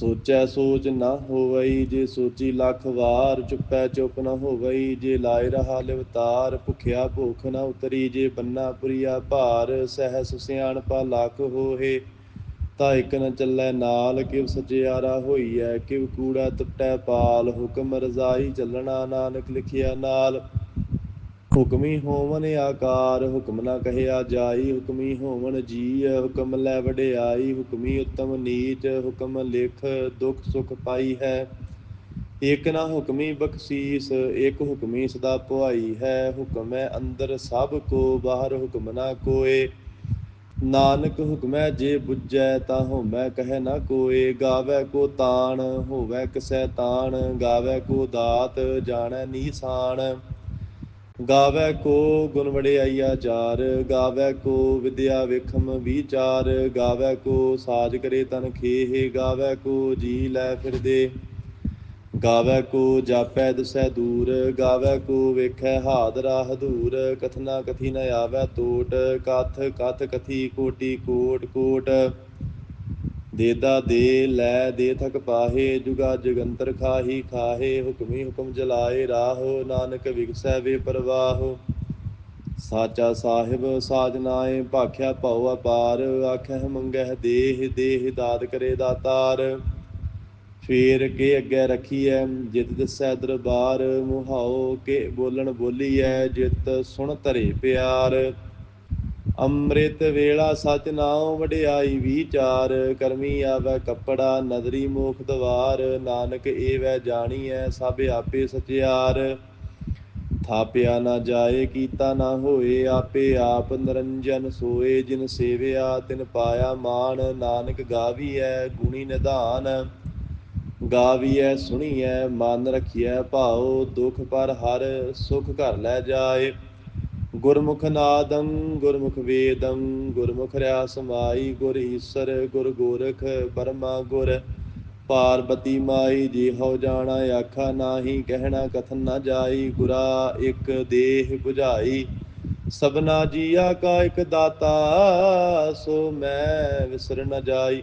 ਸੋਚੈ ਸੋਚ ਨਾ ਹੋਵਈ, ਜੇ ਸੋਚੀ ਲੱਖ ਵਾਰ, ਚੁੱਪੈ ਚੁੱਪ ਨਾ ਹੋਵਈ, ਜੇ ਲਾਇ ਰਹਾ ਲਿਵਤਾਰ, ਭੁਖਿਆ ਭੁਖ ਨਾ ਉਤਰੀ, ਜੇ ਬੰਨਾ ਪੁਰੀਆ ਭਾਰ, ਸਹਿਸ ਸਿਆਣਪਾ ਲੱਖ ਹੋਏ ਤਾ ਇਕ ਨ ਚੱਲੈ ਨਾਲ, ਕਿਵ ਸਚਿਆਰਾ ਹੋਈਐ, ਕਿਵ ਕੂੜਾ ਟੁੱਟੈ ਪਾਲ, ਹੁਕਮ ਰਜ਼ਾਈ ਚੱਲਣਾ ਨਾਨਕ ਲਿਖਿਆ ਨਾਲ। ਹੁਕਮੀ ਹੋਵਨ ਆਕਾਰ, ਹੁਕਮ ਨਾ ਕਹਿਆ ਜਾਈ, ਹੁਕਮੀ ਹੋਵਨ ਜੀ ਹੁਕਮ ਲੈ ਵਡਿਆਈ, ਹੁਕਮੀ ਉਤਮ ਨੀਚ, ਹੁਕਮ ਲਿਖ ਦੁਖ ਸੁਖ ਪਾਈ ਹੈ। ਇਕ ਨਾ ਹੁਕਮੀ ਬਖਸ਼ੀਸ ਇਕ ਹੁਕਮੀ ਸਦਾ ਪੁਆਈ ਹੈ। ਹੁਕਮੈ ਅੰਦਰ ਸਭ ਕੋ, ਬਾਹਰ ਹੁਕਮ ਨਾ ਕੋਏ। ਨਾਨਕ ਹੁਕਮੈ ਜੇ ਬੁੱਝੈ, ਤਾ ਹੋਮੈ ਕਹਿ ਨਾ ਕੋਏ। ਗਾਵੇ ਕੋ ਤਾਣ, ਹੋਵੇ ਕਿਸੈ ਤਾਣ, ਗਾਵੇ ਕੋ ਦਾਤ, ਜਾਣੈ ਨੀਸਾਨ ਗਾਵੇ ਕੋ ਗੁਣ ਵਡਿਆਈਆ ਚਾਰ, ਗਾਵੇ ਕੋ ਵਿਦਿਆ ਵੇਖਮ ਵਿਚਾਰ, ਗਾਵੇ ਕੋ ਸਾਜ ਕਰੇ ਤਨ ਖੇਹ, ਗਾਵੇ ਕੋ ਜੀ ਲੈ ਫਿਰਦੇ। ਗਾਵੇ ਕੋ ਜਾਪੈ ਦਸੈ ਦੂਰ, ਗਾਵੇ ਕੋ ਵੇਖੈ ਹਾਦਰਾ ਹਦੂਰ ਕਥਨਾ ਕਥੀ ਨ ਆਵੈ ਟੋਟ ਕਥ ਕਥ ਕਥੀ ਕੋਟੀ ਕੋਟ ਕੋਟ। ਦੇਦਾ ਦੇ ਲੈ ਦੇ ਥਕ ਪਾਹੇ, ਜੁਗਾ ਜਗੰਤਰ ਖਾਹੀ, ਖਾਹੇ, ਹੁਕਮੀ ਹੁਕਮ ਜਲਾਏ, ਰਾਹੋ ਨਾਨਕ ਵਿਗਸੈ ਵੇ ਪਰਵਾਹੋ। ਸਾਚਾ ਸਾਹਿਬ ਸਾਜਨਾਏ ਭਾਖਿਆ ਭਉ ਅਪਾਰ, ਆਖਹਿ ਮੰਗਹਿ ਦੇਹ ਦੇਹ ਦਾਤ ਕਰੇ ਦਾਤਾਰ। ਫੇਰ ਕੇ ਅੱਗੇ ਰੱਖੀਐ, ਜਿਤ ਦਿਸੈ ਦਰਬਾਰ, ਮੁਹਾਓ ਕੇ ਬੋਲਣ ਬੋਲੀਐ, ਜਿਤ ਸੁਣ ਧਰੇ ਪਿਆਰ। ਅੰਮ੍ਰਿਤ ਵੇਲਾ ਸਚ ਨਾਉ ਵਡਿਆਈ ਵਿਚਾਰ, ਕਰਮੀ ਆਵੈ ਕੱਪੜਾ, ਨਦਰੀ ਮੋਖ ਦਵਾਰ, ਨਾਨਕ ਏਵੈ ਜਾਣੀਐ ਸਭ ਆਪੇ ਸਚਿਆਰ। ਥਾਪਿਆ ਨਾ ਜਾਏ, ਕੀਤਾ ਨਾ ਹੋਏ, ਆਪੇ ਆਪ ਨਰੰਜਨ ਸੋਏ, ਜਿਨ ਸੇਵਿਆ ਤਿਨ ਪਾਇਆ ਮਾਨ ਨਾਨਕ ਗਾਵੀਐ ਗੁਣੀ ਨਿਧਾਨ। ਗਾਵੀਐ, ਸੁਣੀਐ, ਮਨ ਰਖੀਐ ਭਾਉ, ਦੁਖ ਪਰ ਹਰ ਸੁਖ ਘਰ ਲੈ ਜਾਏ। ਗੁਰਮੁਖ ਨਾਦੰ, ਗੁਰਮੁਖ ਵੇਦੰ, ਗੁਰਮੁਖ ਰਿਆ ਸਮਾਈ ਗੁਰ ਈਸਰ, ਗੁਰ ਗੋਰਖ ਪਰਮਾ ਗੁਰ। ਪਾਰਬਤੀ ਮਾਈ ਜੀ ਹੋ ਜਾਣਾ ਆਖਾ ਨਾਹੀ ਕਹਿਣਾ ਕਥਨ ਨਾ ਜਾਈ, ਗੁਰਾ ਇੱਕ ਦੇਹ 부ਝਾਈ ਸਭਨਾ ਜੀਆ ਕਾ ਇੱਕ ਦਾਤਾ, ਸੋ ਮੈਂ ਵਿਸਰ ਨਾ ਜਾਈ।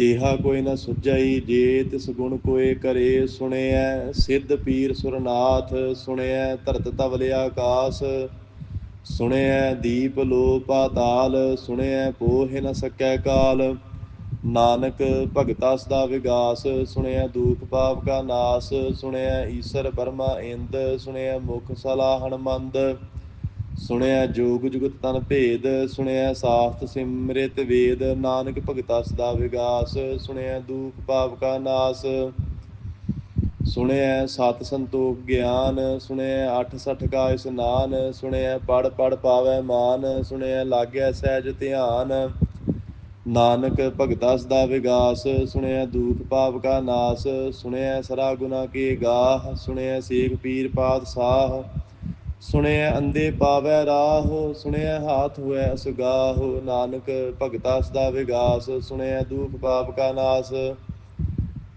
ਤੇਹਾ ਕੋਈ ਨਾ ਸੁਝਈ ਜੇ ਤਿਸ ਗੁਣ ਕੋਏ ਕਰੇ ਸੁਣਿਐ, ਸਿੱਧ ਪੀਰ ਸੁਰਨਾਥ ਸੁਣਿਐ, ਧਰਤ ਤਵਲ ਆਕਾਸ ਸੁਣਿਐ, ਦੀਪ ਲੋ ਪਾਤਾਲ ਸੁਣਿਐ, ਪੋਹਿ ਨ ਸਕੈ ਕਾਲ ਨਾਨਕ ਭਗਤਾ ਸਦਾ ਵਿਗਾਸ ਸੁਣਿਆ ਦੂਖ ਪਾਪ ਕਾ ਨਾਸ ਸੁਣਿਆ ਈਸਰ ਬਰਮਾ ਇੰਦ ਸੁਣਿਆ ਮੁਖ ਸਲਾਹਣ ਮੰਦ ਸੁਣਿਆ ਜੋਗ ਜੁਗਤ ਤਨ ਭੇਦ, ਸੁਣਿਆ ਸਾਸਤ ਸਿਮਰਿਤ ਵੇਦ, ਨਾਨਕ ਭਗਤਾ ਸਦਾ ਵਿਗਾਸ, ਸੁਣਿਆ ਦੁਖ ਪਾਪ ਕਾ ਨਾਸ, ਸੁਣਿਆ ਸਤ ਸੰਤੋਖ ਗਿਆਨ, ਸੁਣਿਆ ਅਠ ਸਠ ਕਾ ਇਸਨਾਨ, ਸੁਣਿਆ ਪੜ ਪੜ ਪਾਵੈ ਮਾਨ, ਸੁਣਿਆ ਲਾਗਿਆ ਸਹਿਜ ਧਿਆਨ, ਨਾਨਕ ਭਗਤਾ ਸਦਾ ਵਿਗਾਸ, ਸੁਣਿਆ ਦੁਖ ਪਾਪ ਕਾ ਨਾਸ, ਸੁਣਿਆ ਸਰਾ ਗੁਨਾ ਕੀ ਗਾਹ, ਸੁਣਿਆ ਸੇਖ ਪੀਰ ਪਾਤ ਸਾਹ ਸੁਣਿਆ ਅੰਦੇ ਪਾਵੈ ਰਾਹ ਸੁਣਿਆ ਹਾਥ ਹੋਇ ਅਸਗਾਹ, ਨਾਨਕ ਭਗਤਾ ਸਦਾ ਵਿਗਾਸ ਸੁਣਿਆ ਦੁਖ ਪਾਪ ਕਾ ਨਾਸ।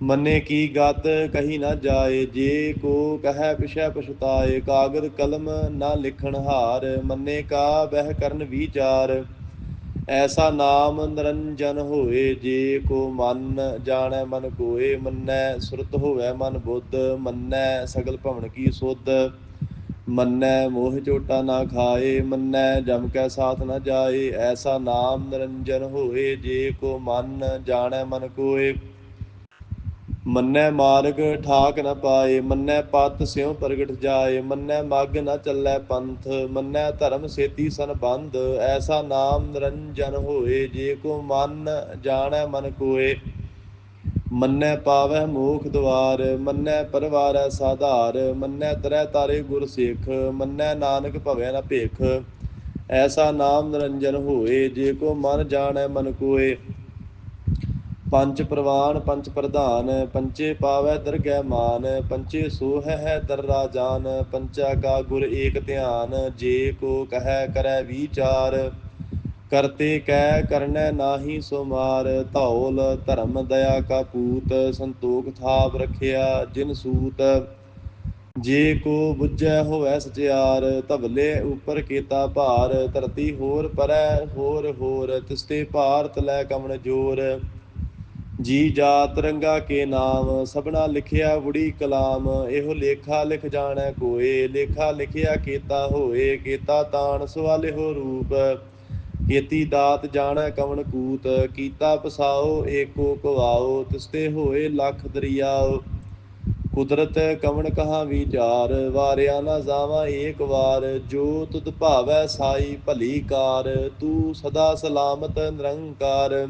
ਮੰਨੇ ਕੀ ਗਤ ਕਹੀ ਨਾ ਜਾਏ, ਜੇ ਕੋ ਕਹੈ ਪਿਛੈ ਪਛਤਾਏ, ਕਾਗਦ ਕਲਮ ਨਾ ਲਿਖਣ ਹਾਰ, ਮੰਨੇ ਕਾ ਬਹਿ ਕਰਨ ਵਿਚਾਰ। ਐਸਾ ਨਾਮ ਨਿਰੰਜਨ ਹੋਏ, ਜੇ ਕੋ ਮਨ ਜਾਣੈ ਮਨ ਕੋਏ, ਮੰਨੈ ਸੁਰਤ ਹੋਵੇ ਮਨ ਬੁੱਧ, ਮੰਨੈ ਸਗਲ ਭਵਨ ਕੀ ਸੁਧ। ਮੰਨੈ ਮੋਹ ਚੋਟਾ ਨਾ ਖਾਏ, ਮੰਨੈ ਜਮ ਕੈ ਸਾਥ ਨਾ ਜਾਏ, ਐਸਾ ਨਾਮ ਨਿਰੰਜਨ ਹੋਏ, ਜੇ ਕੋ ਮਨ ਜਾਣੈ ਮਨ ਕੋਏ। ਮੰਨੈ ਮਾਰਗ ਠਾਕ ਨ ਪਾਏ, ਮੰਨੈ ਪਤ ਸਿਉ ਪ੍ਰਗਟ ਜਾਏ, ਮੰਨੈ ਮਗ ਨ ਚੱਲੈ ਪੰਥ, ਮੰਨੈ ਧਰਮ ਸੇਤੀ ਸੰਬੰਧ, ਐਸਾ ਨਾਮ ਨਿਰੰਜਨ ਹੋਏ, ਜੇ ਕੋ ਮਨ ਜਾਣੈ ਮਨ ਕੋਏ। ਮੰਨੈ ਪਾਵੈ ਮੋਖ ਦਵਾਰ ਮੰਨੈ ਪਰਵਾਰੈ ਸਾਧਾਰ, ਮੰਨੈ ਤਰੈ ਤਾਰੇ ਗੁਰ ਸਿੱਖ, ਮੰਨੈ ਨਾਨਕ ਭਵੈ ਨ ਭੇਖ। ਐਸਾ ਨਾਮ ਨਿਰੰਜਨ ਹੋਏ, ਜੇ ਕੋ ਮਨ ਜਾਣੈ ਮਨ ਕੋਏ। ਪੰਜ ਪ੍ਰਵਾਨ, ਪੰਜ ਪ੍ਰਧਾਨ ਪੰਚੇ ਪਾਵੈ ਦਰਗਹਿ ਮਾਨ ਪੰਚੇ ਸੋਹ ਹੈ ਦਰਰਾ ਜਾਨ ਪੰਚਾ ਕਾ ਗੁਰ ਏਕ ਧਿਆਨ, ਜੇ ਕੋ ਕਹੈ ਕਰੈ ਵਿਚਾਰ। ਕਰਤੇ ਕੈ ਕਰਨੈ ਨਾਹੀ ਸੋਮਾਰ, ਧੌਲ ਧਰਮ ਦਇਆ ਕਾ ਪੂਤ, ਸੰਤੋਖ ਥਾਪ ਰਖਿਆ ਜਿਨ ਸੂਤ। ਜੇ ਕੋ ਬੁੱਝੈ ਹੋਵੈ ਸਚਿਆਰ, ਧਵਲੇ ਉਪਰ ਕੀਤਾ ਭਾਰ, ਧਰਤੀ ਹੋਰ ਪਰੈ ਹੋਰ ਹੋਰ, ਤਿਸਤੇ ਭਾਰਤ ਲੈ ਕਮਣ ਜੋਰ। ਜੀ ਜਾਤ ਰੰਗਾ ਕੇ ਨਾਮ, ਸਭਨਾ ਲਿਖਿਆ ਬੁੜੀ ਕਲਾਮ, ਇਹੋ ਲੇਖਾ ਲਿਖ ਜਾਣੈ ਕੋਏ, ਲੇਖਾ ਲਿਖਿਆ ਕੀਤਾ ਹੋਏ, ਕੀਤਾ ਤਾਣ ਸਵਾਲੇ ਹੋ ਰੂਪ। ਕੀਤੀ ਦਾਤ ਜਾਣੈ ਕਵਣ ਕੂਤ, ਕੀਤਾ ਪਸਾਓ ਏਕੋ ਕਵਾਓ, ਤਿਸਤੇ ਹੋਏ ਲੱਖ ਦਰਿਆਓ। ਕੁਦਰਤ ਕਵਣ ਕਹਾ ਵਿਚਾਰ, ਵਾਰਿਆ ਨਾ ਜਾਵਾ ਏਕ ਵਾਰ, ਜੋ ਤੁਧ ਭਾਵੈ ਸਾਈ ਭਲੀ ਕਾਰ, ਤੂੰ ਸਦਾ ਸਲਾਮਤ ਨਿਰੰਕਾਰ।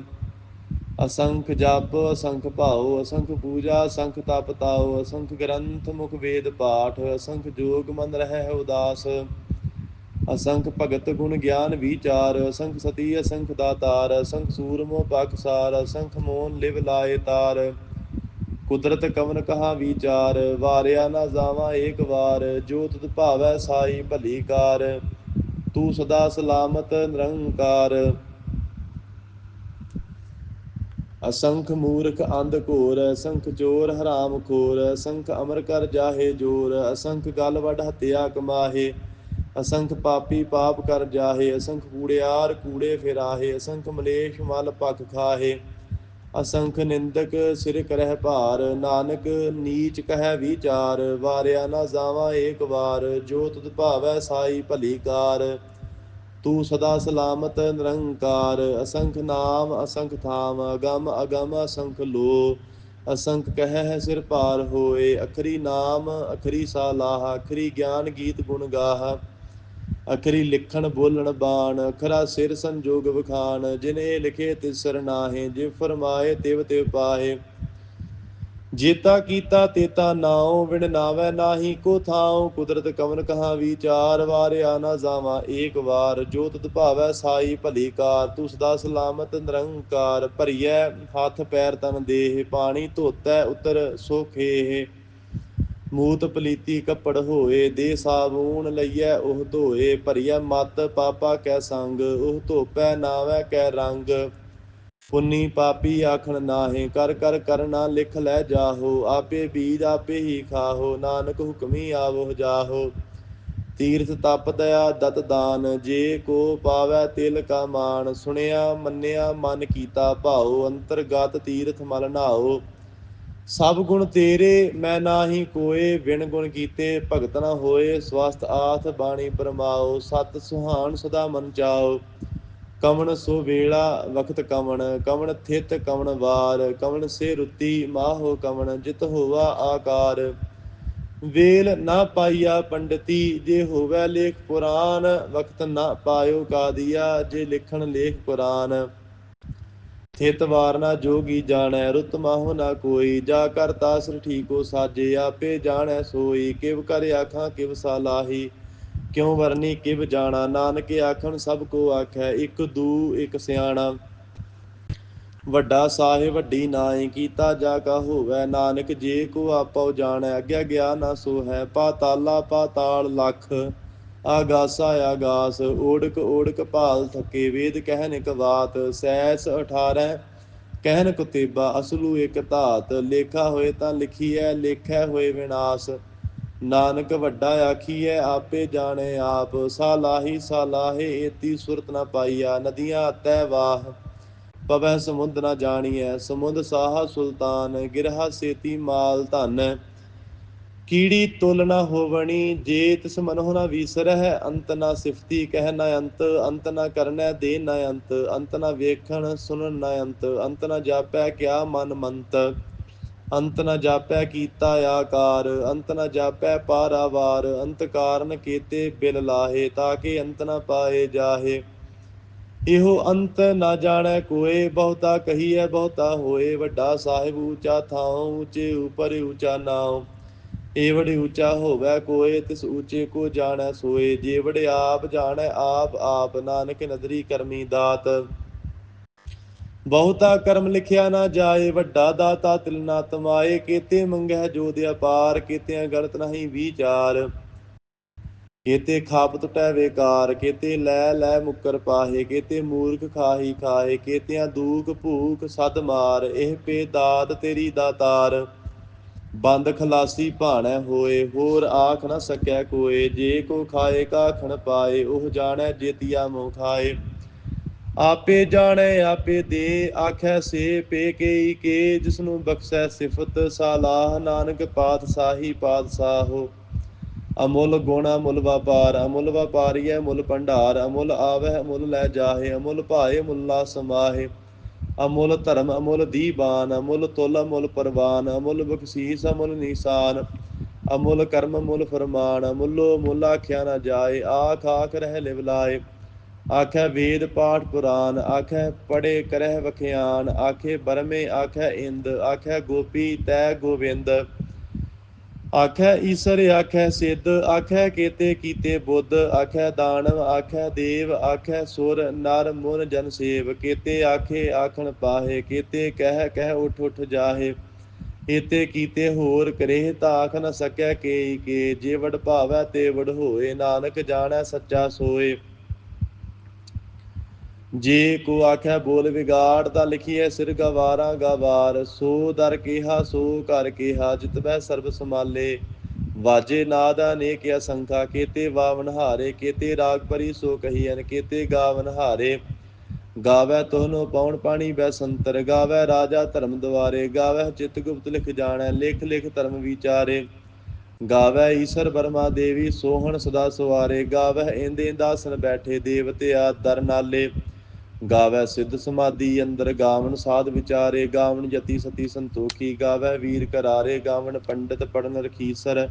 ਅਸੰਖ ਜਪ, ਅਸੰਖ ਭਾਉ, ਅਸੰਖ ਪੂਜਾ, ਅਸੰਖ ਤਪ ਤਾਉ, ਅਸੰਖ ਗ੍ਰੰਥ ਮੁਖ ਵੇਦ ਪਾਠ, ਅਸੰਖ ਜੋਗ ਮਨ ਰਹਿ ਉਦਾਸ। ਅਸੰਖ ਭਗਤ ਗੁਣ ਗਿਆਨ ਵਿਚਾਰ, ਅਸੰਖ ਸਤੀ, ਅਸੰਖ ਦਾਤਾਰ, ਅਸੰਖ ਸੂਰਮੋ ਪਾਕਸਾਰ, ਅਸੰਖ ਮੋਨ ਲਿਵ ਲਾਏ ਤਾਰ। ਕੁਦਰਤ ਕਵਨ ਕਹਾ ਵਿਚਾਰ, ਵਾਰਿਆ ਨਾ ਜਾਵਾ ਏਕ ਵਾਰ, ਜੋ ਤੁਧ ਭਾਵੈ ਸਾਈ ਭਲੀ ਕਾਰ। ਤੂੰ ਸਦਾ ਸਲਾਮਤ ਨਿਰੰਕਾਰ। ਅਸੰਖ ਮੂਰਖ ਅੰਧ ਘੋਰ, ਅਸੰਖ ਚੋਰ ਹਰਾਮ ਖੋਰ, ਅਸੰਖ ਅਮਰ ਕਰ ਜਾਹੇ ਜੋਰ, ਅਸੰਖ ਗਲ ਵੱਡ ਹਤਿਆ ਕਮਾਹੇ। ਅਸੰਖ ਪਾਪੀ ਪਾਪ ਕਰ ਜਾਹੇ, ਅਸੰਖ ਕੂੜਿਆਰ ਕੂੜੇ ਫਿਰਾਹੇ, ਅਸੰਖ ਮਲੇਸ਼ ਮਲ ਪਖ ਖਾਹੇ। ਅਸੰਖ ਨਿੰਦਕ ਸਿਰ ਕਰਹਿ ਭਾਰ, ਨਾਨਕ ਨੀਚ ਕਹਿ ਵਿਚਾਰ, ਵਾਰਿਆ ਨਾ ਜਾਵਾ ਏਕ ਵਾਰ, ਜੋ ਤੁਧ ਭਾਵੈ ਸਾਈ ਭਲੀ ਕਾਰ। ਤੂੰ ਸਦਾ ਸਲਾਮਤ ਨਿਰੰਕਾਰ, ਅਸੰਖ ਨਾਮ ਅਸੰਖ ਥਾਮ, ਅਗਮ ਅਗਮ ਅਸੰਖ ਲੋ। ਅਸੰਖ ਕਹਿ ਹੈ ਸਿਰ ਭਾਰ ਹੋਏ, ਅਖਰੀ ਨਾਮ ਅਖਰੀ ਸਾਲਾਹ ਅਖਰੀ ਗਿਆਨ ਗੀਤ ਗੁਣ ਗਾਹ। ਅਖਰੀ ਲਿਖਣ ਬੋਲਣ ਬਾਣ ਅਖਰਾ ਸਿਰ ਸੰਜੋਗ ਵਖਾਨ ਜਿਨ ਲਿਖੇ ਤਿਸ ਸਰਨਾਹੇ ਜੇ ਫਰਮਾਏ ਤਿਵ ਤਿਵ ਪਾਹੇ। ਜੇਤਾ ਕੀਤਾ ਤੇਤਾ ਨਾਉ, ਵਿਣ ਨਾਵੈ ਨਾਹੀ ਕੋ ਥਾਉ, ਕੁਦਰਤ ਕਵਨ ਕਹਾ ਵਿਚਾਰ, ਵਾਰਿਆ ਨਾ ਜਾਵਾ ਏਕ ਵਾਰ, ਜੋ ਤਤ ਭਾਵੈ ਸਾਈ ਭਲੀ ਕਾਰ ਤੂੰ ਸਦਾ ਸਲਾਮਤ ਨਿਰੰਕਾਰ ਭਰੀਐ, ਹੱਥ ਪੈਰ ਤਨ ਦੇਹ, ਪਾਣੀ ਧੋਤੈ ਉਤਰ ਸੋਖੇ ਮੂਤ ਪਲੀਤੀ ਕੱਪੜ ਹੋਏ, ਦੇ ਸਾਬੂਨ ਲਈਐ, ਉਹ ਧੋਏ, ਭਰੀਐ ਮਤ ਪਾਪਾ ਕੈ ਸੰਗ, ਉਹ ਧੋਪੈ ਨਾਵੈ ਕੈ ਰੰਗ। ਪੁੰਨੀ ਪਾਪੀ ਆਖਣ ਨਾਹੇ, ਕਰ ਕਰ ਕਰਨਾ ਲਿਖ ਲੈ ਜਾਹੋ, ਆਪੇ ਬੀਜ ਆਪੇ ਹੀ ਖਾਹੋ, ਨਾਨਕ ਹੁਕਮੀ ਆਵੋ ਜਾਹੋ। ਤੀਰਥ ਤਪ ਦਇਆ ਦਤ ਦਾਨ, ਜੇ ਕੋ ਪਾਵੈ ਤਿਲ ਕਾ ਮਾਨ ਸੁਣਿਆ ਮੰਨਿਆ ਮਨ ਕੀਤਾ ਭਾਉ, ਅੰਤਰਗਤ ਤੀਰਥ ਮਲ ਨਾਓ ਸਭ ਗੁਣ ਤੇਰੇ, ਮੈਂ ਨਾਹੀ ਕੋਏ ਵਿਣ ਗੁਣ ਕੀਤੇ ਭਗਤ ਨਾ ਹੋਏ ਸਵਸਤ ਆਥ ਬਾਣੀ ਪਰਮਾਓ ਸਤ ਸੁਹਾਣ ਸਦਾ ਮਨ ਜਾਓ ਕਵਣ ਸੋ ਵੇਲਾ, ਵਖਤ ਕਵਣ ਕਵਣ ਥਿਤ ਕਵਣ ਵਾਰ ਕਵਣ ਸੇ ਰੁੱਤੀ, ਮਾਹੋ ਕਵਣ ਜਿਤ ਹੋਵਾ ਆਕਾਰ। ਵੇਲ ਨਾ ਪਾਈਆ ਪੰਡਤੀ, ਜੇ ਹੋਵੇ ਲੇਖ ਪੁਰਾਨ ਵਕਤ ਨਾ ਪਾਇਓ ਕਾਦੀਆ, ਜੇ ਲਿਖਣ ਲੇਖ ਪੁਰਾਨ ਥਿਤ ਵਾਰ ਜੋਗੀ ਜਾਣੈ, ਰੁੱਤ ਮਾਹੋ ਨਾ ਕੋਈ। ਜਾ ਕਰ ਤਾਸਰ ਠੀਕੋ ਸਾਜੇ, ਆਪੇ ਜਾਣੈ ਸੋਈ। ਕਿਵ ਕਰ ਆਖਾਂ, ਕਿਵ ਸਾਲਾਹੀ ਕਿਉ ਵਰਨੀ, ਕਿਵ ਜਾਣਾ। ਨਾਨਕ ਆਖਣ, ਸਭ ਕੋ ਆਖੈ, ਇੱਕ ਦੂ, ਇਕ ਸਿਆਣਾ। ਵੱਡਾ ਸਾਹਿਬ, ਵੱਡੀ ਨਾਈ, ਕੀਤਾ ਜਾ ਕਾ ਹੋਵੈ। ਨਾਨਕ ਜੇ ਕੋ ਆਪਉ ਜਾਣੈ, ਅਗਿਆ ਗਿਆ ਨਾ ਸੋ ਹੈ ਪਾਤਾਲਾ, ਪਾਤਾਲ ਲਖ। ਆਗਾਸਾ ਆਗਾਸ ਓੜਕ ਓੜਕ ਭਾਲ ਥਕੇ, ਵੇਦ ਕਹਿਨ ਇਕ ਬਾਤ ਸੈਸ 18 ਕਹਿਨ ਕੁਤੇਬਾ, ਅਸਲੂ ਇਕ ਧਾਤ, ਲੇਖਾ ਹੋਏ ਤਾਂ ਲਿਖੀਐ, ਲੇਖੈ ਹੋਏ ਵਿਨਾਸ਼, ਨਾਨਕ ਵੱਡਾ ਆਖੀਐ, ਆਪੇ ਜਾਣੇ ਆਪ, ਸਾਲਾਹੀ ਸਾਲਾਹੇ, ਏਤੀ ਸੁਰਤ ਨਾ ਪਾਈਆ, ਨਦੀਆਂ ਤੈ ਵਾਹ, ਪਵੈ ਸਮੁੰਦ ਨ ਜਾਣੀਐ, ਸਮੁੰਦ ਸਾਹਾ ਸੁਲਤਾਨ, ਗਿਰਹਾ ਸੇਤੀ ਮਾਲ ਧਨ ਕੀੜੀ ਤੁਲ ਨਾ ਹੋਵਣੀ, ਜੇ ਤਿਸ ਮਨਹੁ ਨਾ ਵੀਸਰਹਿ, ਅੰਤ ਨਾ ਸਿਫਤੀ ਕਹਿ ਨਾ ਅੰਤ ਅੰਤ ਨਾ ਕਰਨੈ ਦੇ ਨਾ ਅੰਤ ਅੰਤ ਨਾ ਵੇਖਣ ਸੁਣਨ ਨਾ ਅੰਤ ਅੰਤ ਨਾ ਜਾਪੈ ਕਿਆ ਮਨ ਮੰਤ। ਅੰਤ ਨਾ ਜਾਪੈ ਕੀਤਾ ਆਕਾਰ, ਅੰਤ ਨਾ ਜਾਪੈ ਪਾਰਾਵਾਰ, ਅੰਤ ਕਾਰਨ ਕੀਤੇ ਬਿਲ ਲਾਹੇ ਤਾਕੇ ਅੰਤ ਨਾ ਪਾਏ ਜਾਹੇ। ਇਹੋ ਅੰਤ ਨਾ ਜਾਣੈ ਕੋਏ, ਬਹੁਤਾ ਕਹੀਐ ਬਹੁਤਾ ਹੋਏ, ਵੱਡਾ ਸਾਹਿਬ ਊਚਾ ਥਾਉ, ਉਚੇ ਉਪਰ ਉਚਾ ਨਾਉ। ਏਵੜੇ ਉੱਚਾ ਹੋਵੇ ਕੋਏ ਤਿਸ ਊਚੇ ਕੋ ਜਾਣੈ ਸੋਏ ਜੇਵੜੇ ਆਪ ਜਾਣੈ ਆਪ ਆਪ ਨਾਨਕ ਨਦਰੀ ਕਰਮੀ ਦਾਤ। ਬਹੁਤਾ ਕਰਮ ਲਿਖਿਆ ਨਾ ਜਾਏ, ਵੱਡਾ ਦਾਤਾ ਤਿਲ ਨਾ ਤਮਾਏ, ਕੀਤੇ ਮੰਗਹਿ ਜੋਦ ਅਪਾਰ, ਕੀਤਿਆਂ ਗਲਤ ਨਹੀਂ ਵਿਚਾਰ। ਕੀਤੇ ਖਾਪ ਟੁਟੈ ਵੇਕਾਰ, ਕੀਤੇ ਲੈ ਲੈ ਮੁਕਰ ਪਾਹੇ, ਕੀਤੇ ਮੂਰਖ ਖਾਹੀ ਖਾਏ ਕੀਤਿਆਂ ਦੂਖ ਭੂਖ ਸਦ ਮਾਰ, ਇਹ ਪੇ ਦਾਤ ਤੇਰੀ ਦਾਤਾਰ। ਬੰਦ ਖਲਾਸੀ ਭਾਣੈ ਹੋਏ, ਹੋਰ ਆਖ ਨਾ ਸਕੈ ਕੋਏ, ਜੇ ਕੋ ਖਾਏ ਕਾਖਣ ਪਾਏ, ਉਹ ਜਾਣੈ ਜੇਤੀਆ ਮੋ ਖਾਏ। ਆਪੇ ਜਾਣੈ, ਆਪੇ ਦੇ, ਆਖੈ ਸੇ ਪੇ ਕੇਈ ਕੇ, ਜਿਸਨੂੰ ਬਖਸ਼ੈ ਸਿਫਤ, ਸਾਲਾਹ ਨਾਨਕ ਪਾਤਸ਼ਾਹੀ ਪਾਤਸ਼ਾਹੋ। ਅਮੁੱਲ ਗੁਣਾ ਮੁੱਲ ਵਪਾਰ, ਅਮੁੱਲ ਵਪਾਰੀਐ ਮੁੱਲ ਭੰਡਾਰ, ਅਮੁੱਲ ਆਵਹਿ, ਅਮੁੱਲ ਲੈ ਜਾਹੇ, ਅਮੁੱਲ ਭਾਏ ਮੁੱਲਾ ਸਮਾਹੇ। ਅਮੁੱਲ ਧਰਮ, ਅਮੁੱਲ ਦੀਬਾਨ, ਅਮੁੱਲ ਤੁਲ, ਅਮੁੱਲ ਪਰਵਾਨ, ਅਮੁੱਲ ਬਖਸ਼ੀਸ, ਅਮੁੱਲ ਨਿਸ਼ਾਨ, ਅਮੁੱਲ ਕਰਮ, ਅਮੁੱਲ ਫਰਮਾਨ, ਅਮੁੱਲੋ ਮੁੱਲ ਆਖਿਆ ਨਾ ਜਾਏ, ਆਖ ਆਖ ਰਹਿ ਲਿਵ ਲਾਏ। ਆਖੈ ਵੇਦ, ਪਾਠ, ਪੁਰਾਨ, ਆਖੈ ਪੜੇ ਕਰਹਿ, ਵਖਿਆਨ, ਆਖੇ ਬਰਮੇ, ਆਖੈ ਇੰਦ, ਆਖੈ ਗੋਪੀ, ਤੈ ਗੋਵਿੰਦ। ਆਖੈ ਈਸਰ, ਆਖੈ ਸਿੱਧ, ਆਖੈ ਕੀਤੇ ਕੀਤੇ ਬੁੱਧ, ਆਖੈ ਦਾਨਵ ਆਖੈ ਦੇਵ, ਆਖੈ ਸੁਰ, ਨਰ, ਮੁਨ, ਜਨ ਸੇਵ, ਕੀਤੇ ਆਖੇ, ਆਖਣ ਪਾਹੇ, ਕੀਤੇ ਕਹਿ ਕਹਿ ਉਠ ਉਠ ਜਾਹੇ ਏਤੇ ਕੀਤੇ ਹੋਰ ਕਰੇ ਤਾਖ ਨ ਸਕੈ ਕੇ ਕੇ, ਜੇ ਵਡ ਭਾਵੈ ਤੇ ਵਡ ਹੋਏ, ਨਾਨਕ ਜਾਣੈ ਸੱਚਾ ਸੋਏ। ਜੇ ਕੋ ਆਖਿਆ ਬੋਲ ਵਿਗਾੜ, ਤਾਂ ਲਿਖੀਐ ਸਿਰ ਗਵਾਰਾ ਗਵਾਰ। ਸੋ ਦਰ ਕਿਹਾ, ਸੋ ਕਰ ਕੀਹਾ ਜਿਤਬੈ ਸਰਬ ਸਮਾਲੇ ਵਾਜੇ ਨਾਦ ਅਨੇਕ ਅਸੰਖਾ ਕੀਤੇ ਵਾਵਨ ਹਾਰੇ, ਕੀਤੇ ਰਾਗ ਪਰੀ ਸੋ ਕਹੀਐਨ, ਕੀਤੇ ਗਾਵਨ ਹਾਰੇ। ਗਾਵੈ ਤੋਹਨੋ ਪਉਣ ਪਾਣੀ ਬੈ ਸੰਤਰ, ਗਾਵੈ ਰਾਜਾ ਧਰਮ ਦੁਆਰੇ। ਗਾਵੈ ਚਿਤ ਗੁਪਤ ਲਿਖ ਜਾਣੈ, ਲਿਖ ਲਿਖ ਧਰਮ ਵਿਚਾਰੇ। ਗਾਵੈ ਈਸ਼ਰ ਬਰਮਾ ਦੇਵੀ, ਸੋਹਣ ਸਦਾ ਸਵਾਰੇ। ਗਾਵੈ ਇੰਦੇ ਦਾਸਨ ਬੈਠੇ, ਦੇਵਤਿਆ ਦਰ ਨਾਲੇ। ਗਾਵੈ ਸਿੱਧ ਸਮਾਧੀ, ਅੰਦਰ ਗਾਵਨ ਸਾਧ ਵਿਚਾਰੇ, ਗਾਵਨ ਜਤੀ ਸਤੀ ਸੰਤੋਖੀ, ਗਾਵੈ ਵੀਰ ਕਰਾਰੇ, ਗਾਵਨ ਪੰਡਤ ਪੜਨ ਰਖੀਸਰ।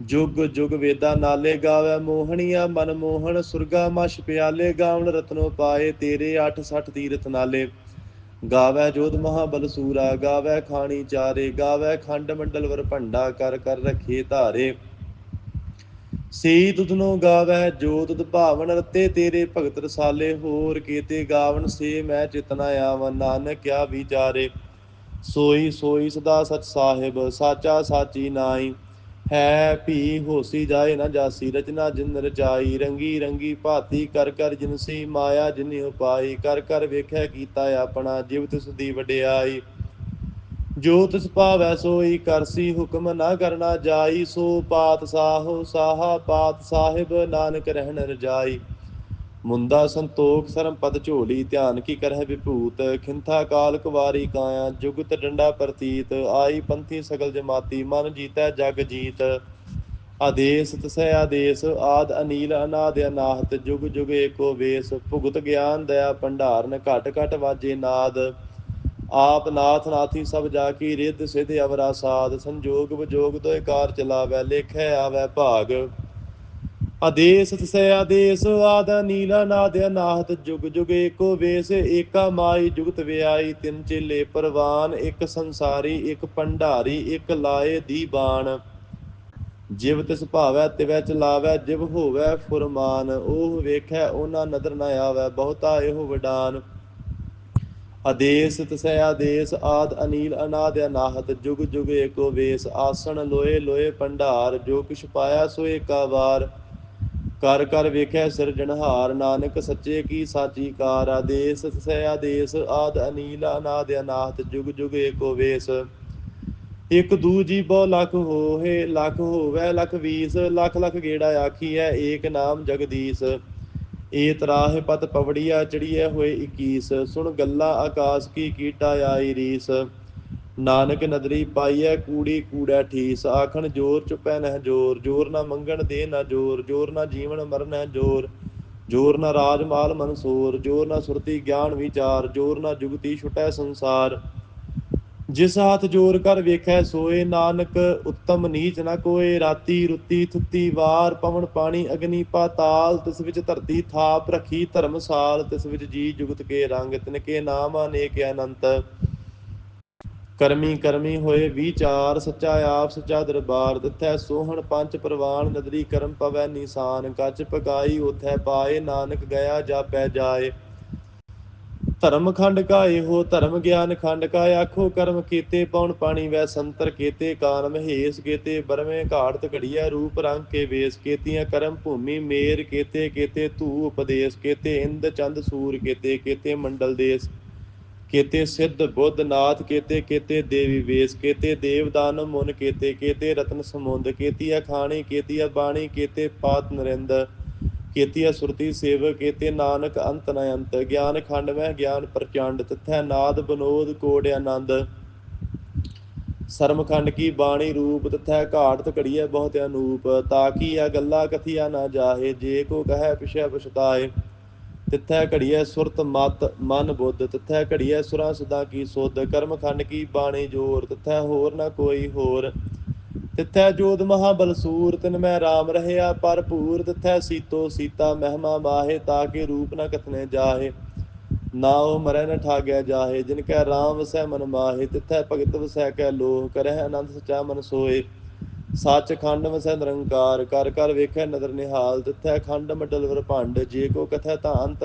ਜੁਗ ਜੁਗ ਵੇਦਾ ਨਾਲੇ ਗਾਵੈ ਮੋਹਣੀਆਂ, ਮਨ ਮੋਹਣ ਸੁਰਗਾ ਮਛ ਪਿਆਲੇ, ਗਾਵਨ ਰਤਨੋ ਪਾਏ ਤੇਰੇ 860 ਤੀਰਥ ਨਾਲੇ। ਗਾਵੈ ਜੋਧ ਮਹਾਬਲ ਸੂਰਾ, ਗਾਵੈ ਖਾਣੀ ਚਾਰੇ, ਗਾਵੈ ਖੰਡ ਮੰਡਲ ਵਰ ਭੰਡਾ ਕਰ ਕਰ ਰਖੇ ਧਾਰੇ। ਸੀ ਤੁਧਨੋ ਗਾਵੈ ਜੋ ਤੁਧ ਭਾਵਨ ਰਤੇ ਤੇਰੇ ਭਗਤ ਰਸਾਲੇ, ਹੋਰ ਕੀਤੇ ਗਾਵਨ ਸੇ ਮੈਂ ਚਿਤਨਾ ਆਵਨ, ਨਾਨਕ ਕਿਆ ਵਿਚਾਰੇ। ਸੋਈ ਸੋਈ ਸਦਾ ਸਚ ਸਾਹਿਬ, ਸਾਚਾ ਸਾਚੀ ਨਾਈ ਹੈ, ਭੀ ਹੋਸੀ ਜਾਏ ਨਾ ਜਾਸੀ, ਰਚਨਾ ਜਿਨ ਰਚਾਈ, ਰੰਗੀ ਰੰਗੀ ਭਾਤੀ ਕਰ ਕਰ ਜਿਨਸੀ ਮਾਇਆ ਜਿਨਿ ਉਪਾਈ, ਕਰ ਕਰ ਵੇਖੈ ਕੀਤਾ ਆਪਣਾ, ਜਿਵ ਤਿਸ ਦੀ ਵਡਿਆਈ। ਜੋ ਤਿਸ ਭਾਵੈ ਸੋਈ ਕਰਸੀ ਹੁਕਮ ਨਾ ਕਰਨਾ ਜਾਈ, ਸੋ ਪਾਤ ਸਾਹੋ ਸਾਹਾ ਪਾਤ ਸਾਹਿਬ, ਨਾਨਕ ਰਹਿਣ ਰਜਾਈ। ਮੁੰਦਾ ਸੰਤੋਖ ਸਰਮ ਪਦ ਝੋਲੀ, ਧਿਆਨ ਕੀ ਕਰਹਿ ਵਿਭੂਤ। ਖਿੰਥਾ ਕਾਲ ਕੁਵਾਰੀ ਕਾਇਆ, ਜੁਗਤ ਡੰਡਾ ਪ੍ਰਤੀਤ। ਆਈ ਪੰਥੀ ਸਗਲ ਜਮਾਤੀ, ਮਨ ਜੀਤੈ ਜਗ ਜੀਤ। ਆਦੇਸ ਤਸੈ ਆਦੇਸ, ਆਦ ਅਨੀਲ ਅਨਾਦ ਅਨਾਹਤ। ਜੁਗ ਜੁਗ ਏਕੋ ਵੇਸ, ਭੁਗਤ ਗਿਆਨ ਦਇਆ, ਭੰਡਾਰਨ ਘਟ ਘਟ ਵਾਜੇ ਨਾਦ। ਆਪ ਨਾਥ ਨਾਥੀ ਸਭ ਜਾ ਕੀ ਰਿੱਧ ਸਿਧ ਅਵਰਾ ਸਾਧ, ਸੰਜੋਗ ਵਿਜੋਗ ਤੋਇ ਕਾਰ ਚਲਾਵੈ, ਲੇਖੈ ਆਵੈ ਭਾਗ। ਆਦੇਸ ਤਸੈ ਆਦੇਸ, ਆਦ ਨੀਲਾ ਨਾਦ ਅਨਾਹਤ, ਜੁਗ ਜੁਗ ਏਕੋ ਵੇਸ, ਏਕਾ ਮਾਈ ਜੁਗਤ ਵਿਆਈ, ਤਿੰਨ ਚੇਲੇ ਪਰਵਾਨ, ਇੱਕ ਸੰਸਾਰੀ, ਇੱਕ ਭੰਡਾਰੀ, ਇੱਕ ਲਾਏ ਦੀ ਬਾਣ। ਜਿਵ ਤਿਸ ਭਾਵੈ, ਤਿਵੈ ਚਲਾਵੈ, ਜਿਵ ਹੋਵੈ ਫੁਰਮਾਨ, ਉਹ ਵੇਖੈ, ਉਹਨਾਂ ਨਦਰ ਨ ਆਵੈ, ਬਹੁਤਾ ਇਹੋ ਵਡਾਨ। ਆਦੇਸ ਤਸੈ ਆਦੇਸ ਆਦ ਅਨੀਲ ਅਨਾਦ ਅਨਾਹਤ, ਜੁਗ ਜੁਗ ਏਕੋ ਵੇਸ, ਆਸਣ ਲੋਏ ਲੋਏ ਭੰਡਾਰ, ਜੋ ਕਿਛ ਪਾਇਆ ਸੋ ਏਕਾ ਵਾਰ। ਕਰ ਕਰ ਵੇਖੈ ਸਿਰਜਣਹਾਰ ਨਾਨਕ ਸੱਚੇ ਕੀ ਸਾਚੀ ਕਾਰ। ਆਦੇਸ ਤਸੈ ਆਦੇਸ ਆਦ ਅਨੀਲ ਅਨਾਦ ਅਨਾਹਤ, ਜੁਗ ਜੁਗ ਏਕੋ ਵੇਸ। ਇਕ ਦੂਜੀ ਬਹੁ ਲੱਖ ਹੋਏ ਲੱਖ ਹੋਵੇ ਲੱਖ ਵੀਸ, ਲੱਖ ਲੱਖ ਗੇੜਾ ਆਖੀ ਹੈ ਏਕ ਨਾਮ ਜਗਦੀਸ਼। ਏ ਤਰਾਹ ਪਤ ਪਵੜੀਆ ਚੜੀਐ ਹੋਏ 21 ਸੁਣ ਗੱਲਾਂ ਆਕਾਸ ਕੀ ਕੀਟਾ ਆਈ ਰੀਸ। ਨਾਨਕ ਨਦਰੀ ਪਾਈਐ ਕੂੜੀ ਕੂੜੈ ਠੀਸ, ਆਖਣ ਜੋਰ ਚੁਪੈ ਨਹਿ ਜੋਰ ਜੋਰ ਨਾ ਮੰਗਣ ਦੇ ਨਾ ਜੋਰ ਜੋਰ ਨਾ ਜੀਵਨ ਮਰਨ ਹੈ ਜੋਰ। ਜੋਰ ਨਾ ਰਾਜ ਮਾਲ ਮਨਸੂਰ, ਜੋਰ ਨਾ ਸੁਰਤੀ ਗਿਆਨ ਵਿਚਾਰ, ਜੋਰ ਨਾ ਜੁਗਤੀ ਛੁਟੈ ਸੰਸਾਰ। ਜਿਸ ਹੱਥ ਜੋਰ ਕਰ ਵੇਖੈ ਸੋਏ, ਨਾਨਕ ਉੱਤਮ ਨੀਚ ਨਾ ਕੋਏ, ਰਾਤੀ ਰੁੱਤੀ ਥੁੱਤੀ ਵਾਰ, ਪਵਨ ਪਾਣੀ ਅਗਨੀ ਪਾਤਾਲ, ਤਿਸ ਵਿੱਚ ਧਰਤੀ ਥਾਪ ਰਖੀ ਧਰਮਸਾਲ ਤਿਸ ਵਿੱਚ ਜੀ ਜੁਗਤ ਕੇ ਰੰਗ, ਤਿਨ ਕੇ ਨਾਮ ਅਨੇਕ ਅਨੰਤ। ਕਰਮੀ ਕਰਮੀ ਹੋਏ ਵਿਚਾਰ, ਸੱਚਾ ਆਪ ਸੱਚਾ ਦਰਬਾਰ ਤਿਥੈ ਸੋਹਣ ਪੰਜ ਪ੍ਰਵਾਨ, ਨਦਰੀ ਕਰਮ ਪਵੈ ਨਿਸ਼ਾਨ ਕੱਚ ਪਕਾਈ ਉਥੈ ਪਾਏ, ਨਾਨਕ ਗਿਆ ਜਾਪੈ ਜਾਏ। ਧਰਮ ਖੰਡ ਕਾ ਇਹੋ ਧਰਮ ਗਿਆਨ ਖੰਡ ਕਾ ਆਖੋ ਕਰਮ ਕੀਤੇ, ਪਉਣ ਪਾਣੀ ਵੈ ਸੰਤਰ ਕੀਤੇ, ਕਾਨ ਮਹੇਸ਼ ਕੀਤੇ, ਬਰਵੇਂ ਘਾੜਤ ਘੜੀਐ, ਰੂਪ ਰੰਗ ਕੇ ਵੇਸ ਕੀਤੀਆਂ ਕਰਮ ਭੂਮੀ ਮੇਰ ਕੀਤੇ ਕੀਤੇ ਧੂ ਉਪਦੇਸ਼ ਕੀਤੇ, ਇੰਦ ਚੰਦ ਸੂਰ ਕੀਤੇ ਕੀਤੇ ਮੰਡਲ ਦੇਸ ਕੀਤੇ, ਸਿੱਧ ਬੁੱਧ ਨਾਥ ਕੀਤੇ ਕੀਤੇ ਦੇਵੀ ਵੇਸ ਕੀਤੇ ਦੇਵ ਦਾਨਵ ਮੁਨ ਕੀਤੇ ਕੀਤੇ ਰਤਨ ਸਮੁੰਦ ਕੀਤੀਆ ਖਾਣੀ ਕੀਤੀਆ ਬਾਣੀ ਕੀਤੇ, ਪਾਤ ਨਰਿੰਦਰ ਕੀਤੀਆ ਸੁਰਤੀ ਸੇਵਕ ਕੀਤੇ ਨਾਨਕ ਅੰਤ ਨ ਅੰਤ। ਗਿਆਨ ਖੰਡ ਮਹਿ ਗਿਆਨ ਪ੍ਰਚੰਡ ਤਿਥੈ ਨਾਦ ਬਨੋਦ ਕੋੜ ਆਨੰਦ। ਸਰਮ ਕੀ ਬਾਣੀ ਰੂਪ, ਤਿਥੈ ਘਾੜਤ ਘੜੀਐ ਬਹੁਤ ਅਨੂਪ। ਤਾਕੀ ਆ ਗੱਲਾਂ ਕਥੀਆ ਨਾ ਜਾਹੇ, ਜੇ ਕੋ ਕਹੈ ਪਿਛੈ ਪਛਤਾਏ। ਤਿੱਥੈ ਘੜੀਐ ਸੁਰਤ ਮਤ, ਮਨ ਬੁੱਧ। ਤਿੱਥੈ ਘੜੀਐ ਸੁਰਾਂ ਸਦਾ ਕੀ ਸੁਧ। ਕਰਮ ਖੰਡ ਕੀ ਬਾਣੀ ਜੋਰ। ਤਿੱਥੈ ਹੋਰ ਨਾ ਕੋਈ ਹੋਰ। ਤਿੱਥੈ ਜੋਦ ਮਹਾਬਲ ਬਲਸੂਰ ਤਿਨ ਮੈਂ RAM ਰਹਿਆ ਭਰਪੂਰ ਤਿੱਥੈ ਸੀਤੋ ਸੀਤਾ ਮਹਿਮਾ ਮਾਹੇ ਤਾਕੇ ਰੂਪ ਨ ਕਥਨੇ ਜਾਹੇ, ਨਾ ਉਹ ਮਰੈ ਨ ਠਾਗਿਆ ਜਾਹੇ, ਜਿਨ ਕੈ RAM ਵਸੈ ਮਨ ਮਾਹੇ, ਤਿੱਥੈ ਭਗਤ ਵਸੈ ਕੈ ਲੋਹ, ਕਰਹਿ ਆਨੰਦ ਸਚਾ ਮਨ ਸੋਏ ਸੱਚ ਖੰਡ ਵਸੈ ਨਿਰੰਕਾਰ, ਕਰ ਕਰ ਵੇਖੈ ਨਦਰ ਨਿਹਾਲ, ਤਿੱਥੈ ਖੰਡ ਮਡਲ ਵਰ ਭੰਡ ਜੇ ਕੋ ਕਥੈ ਤਾਂ ਅੰਤ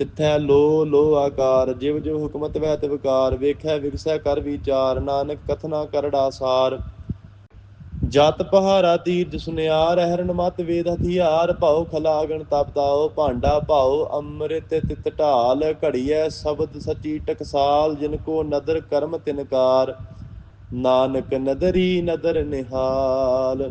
ਤਿੱਥੈ ਲੋ ਲੋ ਆਕਾਰ, ਜਿਵ ਜਿਵ ਹੁਕਮਤ ਵੈ ਤਿਵਕਾਰ ਵੇਖੈ ਵਿਗਸੈ ਕਰ ਵਿਚਾਰ, ਨਾਨਕ ਕਥਨਾ ਕਰੜਾ ਸਾਰ। ਜਤ ਪਹਾਰਾ ਤੀਰਜ ਸੁਨਿਆਰ ਹਰਨ ਮਤ ਵੇਦ ਹਥਿਆਰ, ਭਾਉ ਖਲਾਗਣ ਤਪਤਾਓ ਭਾਂਡਾ ਭਾਉ, ਅੰਮ੍ਰਿਤ ਤਿਤ ਢਾਲ, ਘੜੀਐ ਸ਼ਬਦ ਸਚੀ ਟਕਸਾਲ, ਜਿਨ ਕੋ ਨਦਰ ਕਰਮ ਤਿਨਕਾਰ ਨਾਨਕ ਨਦਰੀ ਨਦਰ ਨਿਹਾਲ।